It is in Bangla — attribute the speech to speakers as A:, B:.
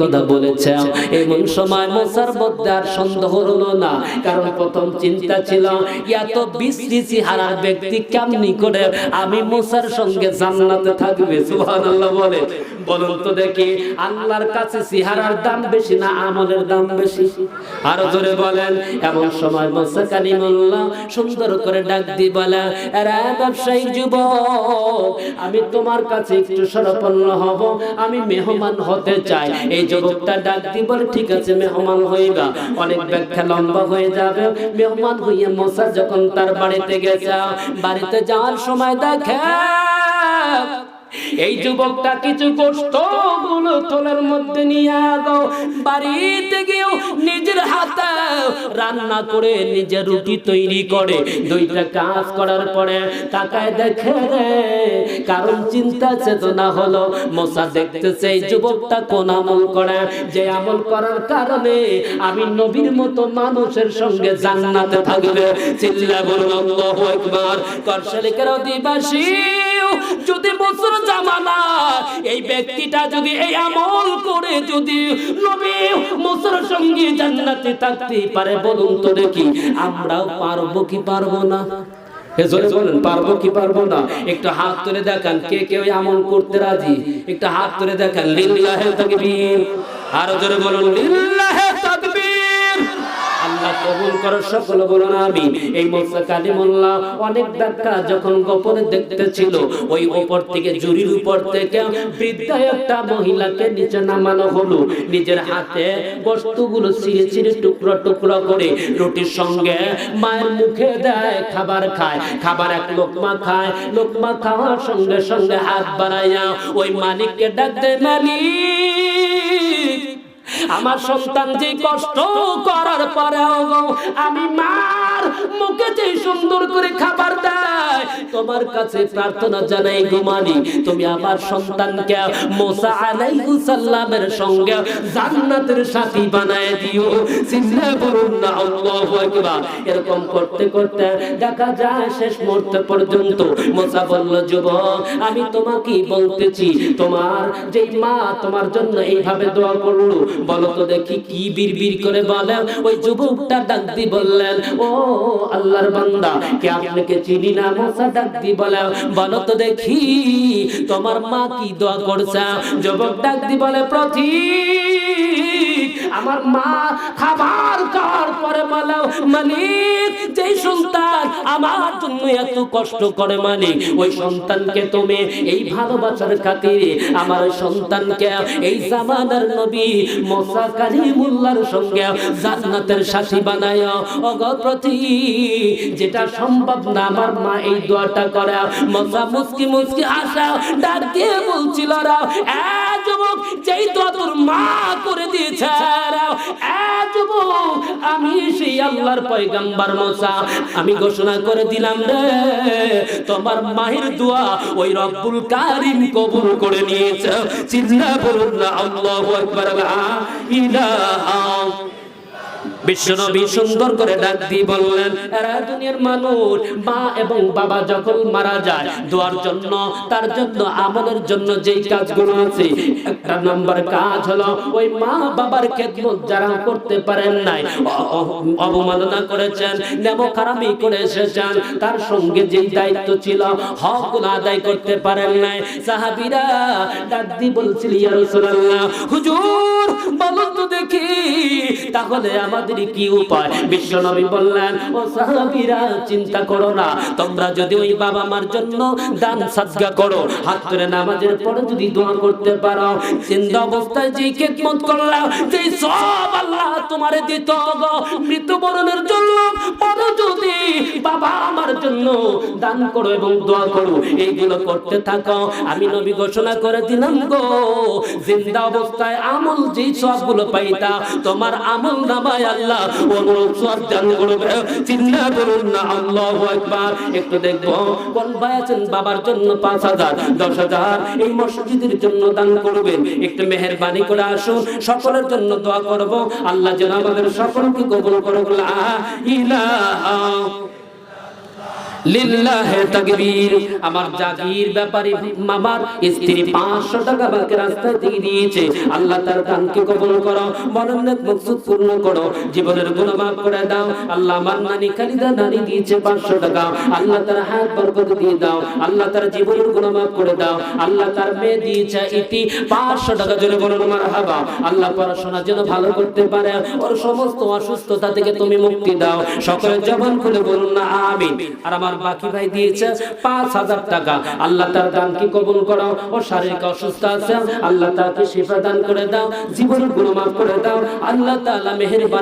A: কথা বলেছে এমন সময় মোসার মধ্যে আর সন্দেহ হলো না। কারণ প্রথম চিন্তা ছিল, এত বিশ্রী হারার ব্যক্তি কেমনি করে আমি মোসার সঙ্গে জান্নাতে থাকবে? সুবহানাল্লাহ বলে। বলুন তো দেখি, আল্লাহর কাছে সিহারার দাম বেশি না আমলের দাম বেশি? আরও জোরে বলেন। এমন সময় মোসা কালিমুল্লাহ সুন্দর করে ডাক দি বলে, এরা ব্যবসায়ী যুবক, আমি তোমার কাছে একটু সরপন্ন হব, আমি মেহমান হতে চাই। এই যুবকটা ডাক দি বলে, ঠিক আছে, মেহমান হইবা। অনেক ব্যাখ্যা লম্বা হয়ে যাবে। মেহমান হইয়ে মোসা যখন তার বাড়িতে গেছে, বাড়িতে যাওয়ার সময় দেখে এই যুবকটা কিছু কষ্টগুলো তোলার মধ্যে নিয়ে আগো বাড়িতে গিয়েও নিজের হাতে রান্না করে নিজের রুটি তৈরি করে। দুইটা কাজ করার পরে তাকায় দেখে কারণ চিন্তা চেতনা হলো। মশা দেখতেছে এই যুবকটা কোন আমল করে। যে আমল করার কারণে আমি নবীর মতো মানুষের সঙ্গে জান্নাতে থাকবে। চিল্লা বলুন, আল্লাহু আকবার। করশালিকের অধিবাসী। যদি বছর জামানা, এই ব্যক্তিটা যদি এই আমল করে যদি নবী মুসর সঙ্গে জান্নাতে থাকতে পারে, বলুন তো দেখি আমরাও পারব কি পারব না? পারব কি পারব না? একটু হাত তুলে দেখান, কে কেউ আমল করতে রাজি? একটু হাত তুলে দেখান জোরে বলুন হাতে বস্তুগুলো টুকরো টুকরো করে রুটির সঙ্গে মায়ের মুখে দেয়, খাবার খায়। খাবার এক লোকমা খায়, লোকমা খাওয়ার সঙ্গে সঙ্গে হাত বাড়াইয়া ওই মালিককে ডাক দেয়, মালিক! আমার সন্তান যে কষ্ট করার পরেও আমি যে সুন্দর করে খাবার দেয়, তোমার কাছে প্রার্থনা জানাই গুমানি তুমি আমার সন্তানকে মোসা সঙ্গে জান্নাতের সাথী বানায় দিও। বলুন না, আল্লাহু আকবার। এরকম করতে করতে দেখা যায় শেষ মুহূর্ত পর্যন্ত মোসা বলল, যুবক, আমি তোমাকে বলতেছি, তোমার যেই মা তোমার জন্য এইভাবে দোয়া করল, বলো তো দেখি কি বিড়বিড় করে বলে? ওই যুবকটা ডাক দি বললেন, ও আল্লাহর বান্দা। কে আপনাকে চিনি না মোসা ডাক দি বলে বলো তো দেখি, তোমার মা কি দোয়া করছে? যুবক ডাক দি বলে, প্রতি আমার মা খাবার খাওয়ার পরে বলো মালিক, যেই সন্তান আমার জন্য এত কষ্ট করে মালিক, ওই সন্তানকে তুমি এই ভালোবাসার খাতিরে আমার সন্তানকে এই জামানার নবী মোসা কালিমুল্লাহর সঙ্গে জান্নাতের সাথী বানায়। অগপ্রতি যেটা সম্ভব না, আমার মা এই দোয়াটা করে। মোসা মুস্কি মুস্কি আসা ডাক দিয়ে বলছিল রা এ যুবক, যেই দোয়া তোর মা করে দিয়েছে আমি সেই আমি ঘোষণা করে দিলাম রে, তোমার মাহির দোয়া ওই রব্বুল কারিম কবুল করে নিয়েছে। চিন্তা করুন না, আল্লাহু আকবার ইলাহা বিশ্বনবী সুন্দর করে ডাক দিয়ে বললেন দুনিয়ার মানুষ। মা এবং বাবা যখন মারা যায়, দোয়ার জন্য, তার জন্য, আমলের জন্য যেই কাজগুলো আছে, একটা নাম্বার কাজ হলো ওই মা বাবার খেদমত যারা করতে পারেন নাই অবমাননা করেছেন নেমখারামি করে এসেছেন। তার সঙ্গে যেই দায়িত্ব ছিল হকগুলো আদায় করতে পারেন নাই। সাহাবীরা ডাক বলছিল হুজুর দেখি তাহলে আমাদের কি উপায়? বিশ্ব নবী বললেন, ও সাহাবীরা, চিন্তা করো না। তোমরা যদি ওই বাবা মার জন্য দান সাদগা করো, হাত ধরে নামাজের পরে যদি দোয়া করতে পারো, জিন্দা অবস্থায় যে খেদমত করলাম সেই সব আল্লাহ তোমারে দিত গো মৃত্যুবরণের জন্য জন্য দান করো এবং দোয়া করো। এইগুলো করতে থাকো। আমি নবী ঘোষণা করে দিলাম গো, জিন্দা অবস্থায় আমল যে সবগুলো পাইতা, তোমার আমল নামায় আল্লাহ, অনুরূপ সব দান করবে চিন্তা করুন না, আল্লাহু আকবার। একটু দেখব, কোন ভাই আছেন বাবার জন্য পাঁচ হাজার, দশ হাজার, এই মসজিদের জন্য দান করবেন। একটু মেহরবানি করে আসুন, সকলের জন্য দোয়া করব। আল্লাহ যেন আমাদের সকলকে কবুল করুক। লা ইলাহা লিল্লাহে তাকবীর। আমার জাগির ব্যাপারে মামার স্ত্রী 500 টাকা বাকি রাস্তায় দিয়ে দিয়েছে। আল্লাহ তার দানকে কবুল করো মরণের মকসুদ পূর্ণ করো, জীবনের গুনাহ মাফ করে দাও। আল্লাহ আমার খালিদা নানি দিয়েছে 500 টাকা। আল্লাহ তার হাত বরকত দিয়ে দাও। আল্লাহ তার জীবনের গুনাহ মাফ করে দাও। আল্লাহ তার মেয়ে দিয়েছে ইতি 500 টাকা। জন্য বলুন, মারহাবা। আল্লাহ পড়াশোনা যেন ভালো করতে পারে, ওর সমস্ত অসুস্থতা থেকে তুমি মুক্তি দাও। সকলে জবান খুলে বলুন না, আমিন। আর আমার বাকি ভাই দিয়েছে পাঁচ হাজার টাকা। আল্লাহ তার দানকে কবুল করো? ও শারীরিক অসুস্থ আছে, আল্লাহ তাকে শিফা দান করে দাও, জীবনের গুণমাফ করে দাও। আল্লাহ তাআলা মেহেরবান